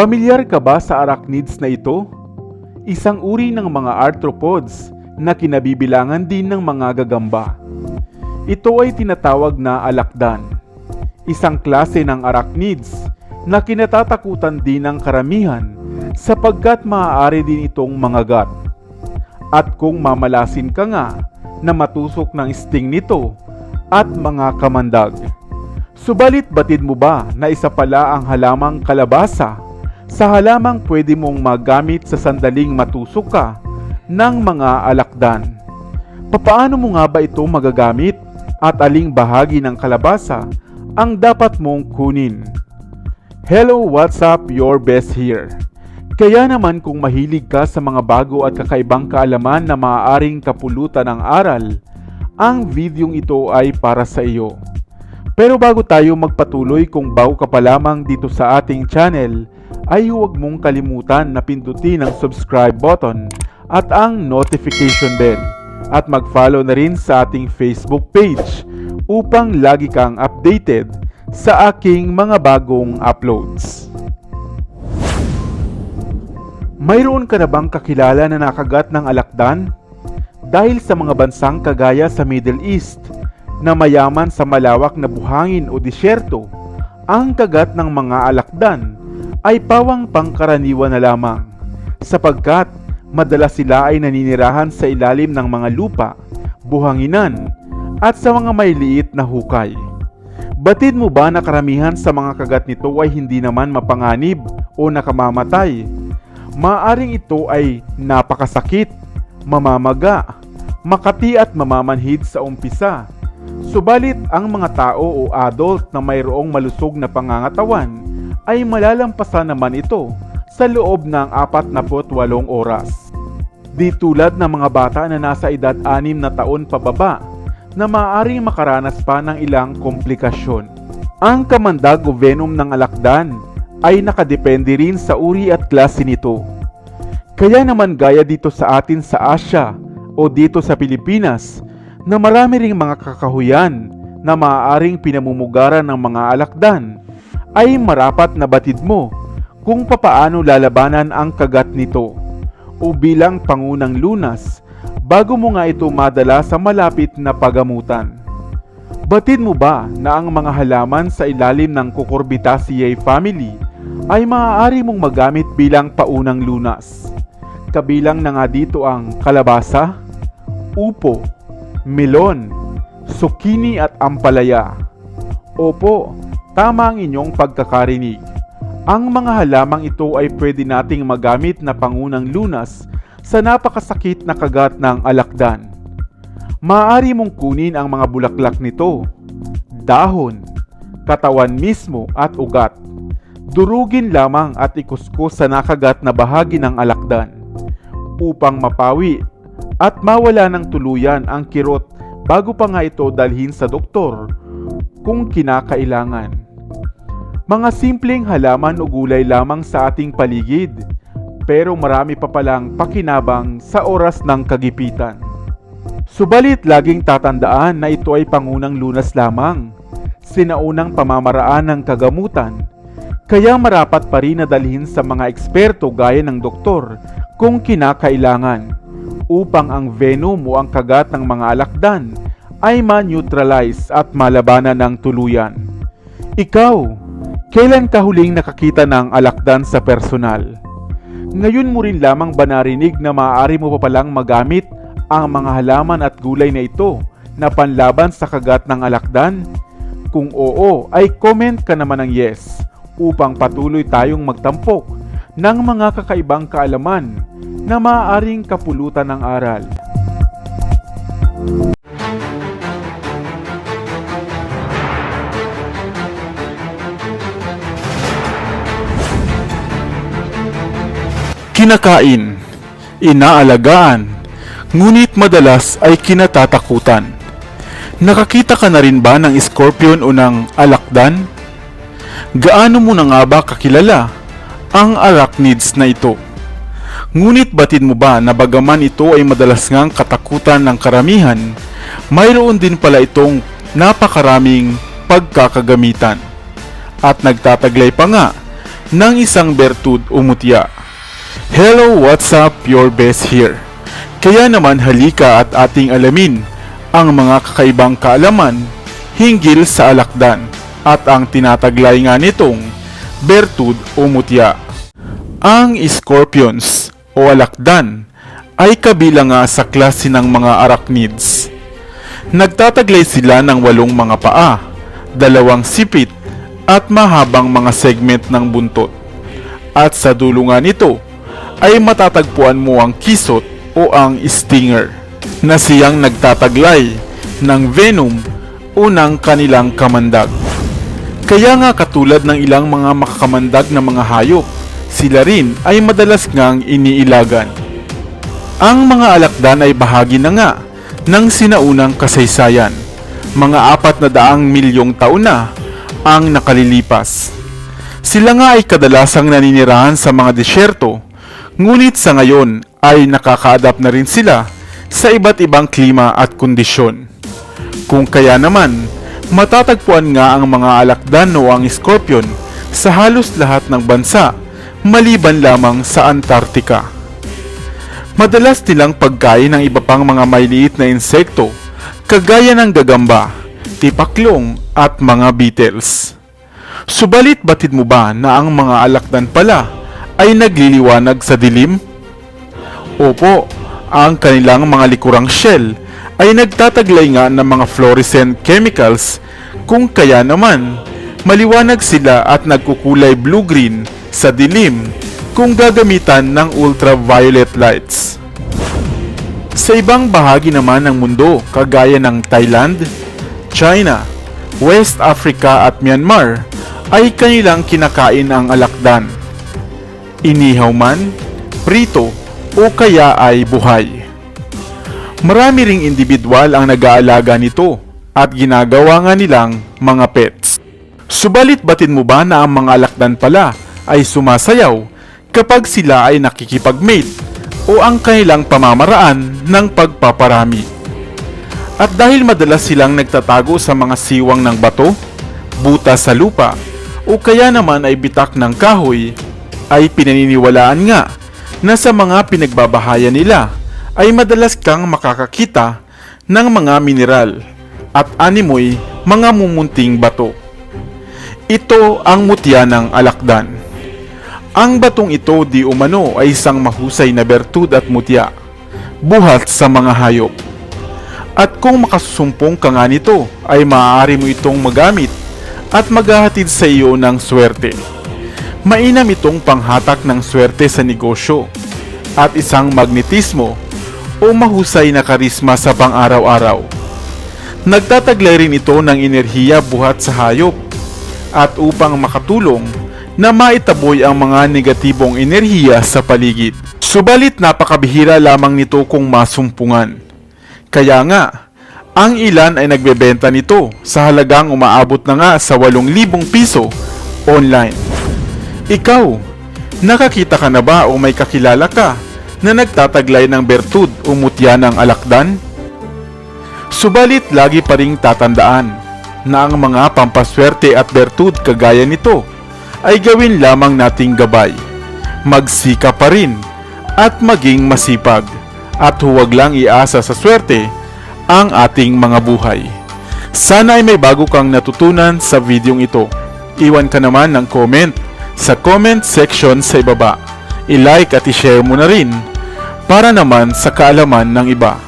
Pamilyar ka ba sa arachnids na ito? Isang uri ng mga arthropods na kinabibilangan din ng mga gagamba. Ito ay tinatawag na alakdan, isang klase ng arachnids na kinatatakutan din ng karamihan sapagkat maaari din itong mangagat. At kung mamalasin ka nga na matusok ng sting nito at mga kamandag. Subalit batid mo ba na isa pala ang halamang kalabasa sa halamang pwede mong magamit sa sandaling matusok ka ng mga alakdan? Papaano mo nga ba ito magagamit at aling bahagi ng kalabasa ang dapat mong kunin? Hello, what's up? Your best here. Kaya naman kung mahilig ka sa mga bago at kakaibang kaalaman na maaaring kapulutan ng aral, ang videong ito ay para sa iyo. Pero bago tayo magpatuloy kung bago ka pa lamang dito sa ating channel, ay huwag mong kalimutan na pindutin ang subscribe button at ang notification bell at mag-follow na rin sa ating Facebook page upang lagi kang updated sa aking mga bagong uploads. Mayroon ka na bang kakilala na nakagat ng alakdan? Dahil sa mga bansang kagaya sa Middle East na mayaman sa malawak na buhangin o disyerto, ang kagat ng mga alakdan ay pawang pangkaraniwan na lamang sapagkat madalas sila ay naninirahan sa ilalim ng mga lupa, buhanginan at sa mga may liit na hukay. Batid mo ba na karamihan sa mga kagat nito ay hindi naman mapanganib o nakamamatay? Maaring ito ay napakasakit, mamamaga, makati at mamamanhid sa umpisa. Subalit ang mga tao o adult na mayroong malusog na pangangatawan ay malalampasan naman ito sa loob ng 48 oras. Di tulad ng mga bata na nasa edad 6 na taon pababa na maaaring makaranas pa ng ilang komplikasyon. Ang kamandag o venom ng alakdan ay nakadepende rin sa uri at klase nito. Kaya naman gaya dito sa atin sa Asia o dito sa Pilipinas na marami ring mga kakahuyan na maaaring pinamumugaran ng mga alakdan ay marapat na batid mo kung papaano lalabanan ang kagat nito o bilang pangunang lunas bago mo nga ito madala sa malapit na pagamutan. Batid mo ba na ang mga halaman sa ilalim ng Cucurbitaceae family ay maaari mong magamit bilang paunang lunas? Kabilang na nga dito ang kalabasa, upo, melon, zucchini at ampalaya. Opo, tama ang inyong pagkakarinig. Ang mga halamang ito ay pwede nating magamit na pangunang lunas sa napakasakit na kagat ng alakdan. Maaari mong kunin ang mga bulaklak nito, dahon, katawan mismo at ugat. Durugin lamang at ikuskus sa nakagat na bahagi ng alakdan upang mapawi at mawala ng tuluyan ang kirot bago pa nga ito dalhin sa doktor kung kinakailangan. Mga simpleng halaman o gulay lamang sa ating paligid pero marami pa palang pakinabang sa oras ng kagipitan. Subalit laging tatandaan na ito ay pangunang lunas lamang, sinaunang pamamaraan ng kagamutan, kaya marapat pa rin na dalhin sa mga eksperto gaya ng doktor kung kinakailangan upang ang venom o ang kagat ng mga alakdan ay ma-neutralize at malabanan ng tuluyan. Ikaw, kailan ka huling nakakita ng alakdan sa personal? Ngayon mo rin lamang ba narinig na maaari mo pa palang magamit ang mga halaman at gulay na ito na panlaban sa kagat ng alakdan? Kung oo, ay comment ka naman ng yes upang patuloy tayong magtampok ng mga kakaibang kaalaman na maaaring kapulutan ng aral. Kinakain, inaalagaan, ngunit madalas ay kinatatakutan. Nakakita ka na rin ba ng scorpion o ng alakdan? Gaano mo na nga ba kakilala ang arachnids na ito? Ngunit batid mo ba na bagaman ito ay madalas ngang katakutan ng karamihan, mayroon din pala itong napakaraming pagkakagamitan. At nagtataglay pa nga ng isang bertud o mutya. Hello, what's up? Your best here. Kaya naman halika at ating alamin ang mga kakaibang kaalaman hinggil sa alakdan at ang tinataglay nga nitong bertud o mutya. Ang scorpions o alakdan ay kabilang nga sa klase ng mga arachnids. Nagtataglay sila ng walong mga paa, dalawang sipit at mahabang mga segment ng buntot. At sa dulo nga nito ay matatagpuan mo ang kisot o ang stinger na siyang nagtataglay ng venom o ng kanilang kamandag. Kaya nga katulad ng ilang mga makakamandag na mga hayop, sila rin ay madalas ngang iniilagan. Ang mga alakdan ay bahagi na nga ng sinaunang kasaysayan. Mga apat na daang milyong taon na ang nakalilipas. Sila nga ay kadalasang naninirahan sa mga disyerto, ngunit sa ngayon ay nakaka-adapt na rin sila sa iba't ibang klima at kondisyon. Kung kaya naman, matatagpuan nga ang mga alakdan o ang scorpion sa halos lahat ng bansa, maliban lamang sa Antarctica. Madalas nilang pagkain ng iba pang mga maliliit na insekto, kagaya ng gagamba, tipaklong at mga beetles. Subalit batid mo ba na ang mga alakdan pala ay nagliliwanag sa dilim? Opo, ang kanilang mga likurang shell ay nagtataglay nga ng mga fluorescent chemicals kung kaya naman maliwanag sila at nagkukulay blue-green sa dilim kung gagamitan ng ultraviolet lights. Sa ibang bahagi naman ng mundo, kagaya ng Thailand, China, West Africa at Myanmar, ay kanilang kinakain ang alakdan. Inihaw man, prito, o kaya ay buhay. Marami ring individual ang nag-aalaga nito at ginagawa nga nilang mga pets. Subalit batid mo ba na ang mga alakdan pala ay sumasayaw kapag sila ay nakikipag-mate o ang kanilang pamamaraan ng pagpaparami? At dahil madalas silang nagtatago sa mga siwang ng bato, buta sa lupa, o kaya naman ay bitak ng kahoy, ay pinaniniwalaan nga na sa mga pinagbabahayan nila ay madalas kang makakakita ng mga mineral at animoy mga mumunting bato. Ito ang mutya ng alakdan. Ang batong ito di umano ay isang mahusay na bertud at mutya, buhat sa mga hayop. At kung makasusumpong ka nga nito, ay maaari mo itong magamit at maghahatid sa iyo ng swerte. Mainam itong panghatak ng swerte sa negosyo at isang magnetismo o mahusay na karisma sa pang-araw-araw. Nagtataglay rin ito ng enerhiya buhat sa hayop at upang makatulong na maitaboy ang mga negatibong enerhiya sa paligid. Subalit napakabihira lamang nito kung masumpungan. Kaya nga, ang ilan ay nagbebenta nito sa halagang umaabot na nga sa 8,000 piso online. Ikaw, nakakita ka na ba o may kakilala ka na nagtataglay ng bertud o mutya ng alakdan? Subalit lagi pa ring tatandaan na ang mga pampaswerte at bertud kagaya nito ay gawin lamang nating gabay. Magsika pa rin at maging masipag at huwag lang iasa sa swerte ang ating mga buhay. Sana ay may bago kang natutunan sa videong ito. Iwan ka naman ng comment sa comment section sa ibaba. I-like at i-share mo na rin para naman sa kaalaman ng iba.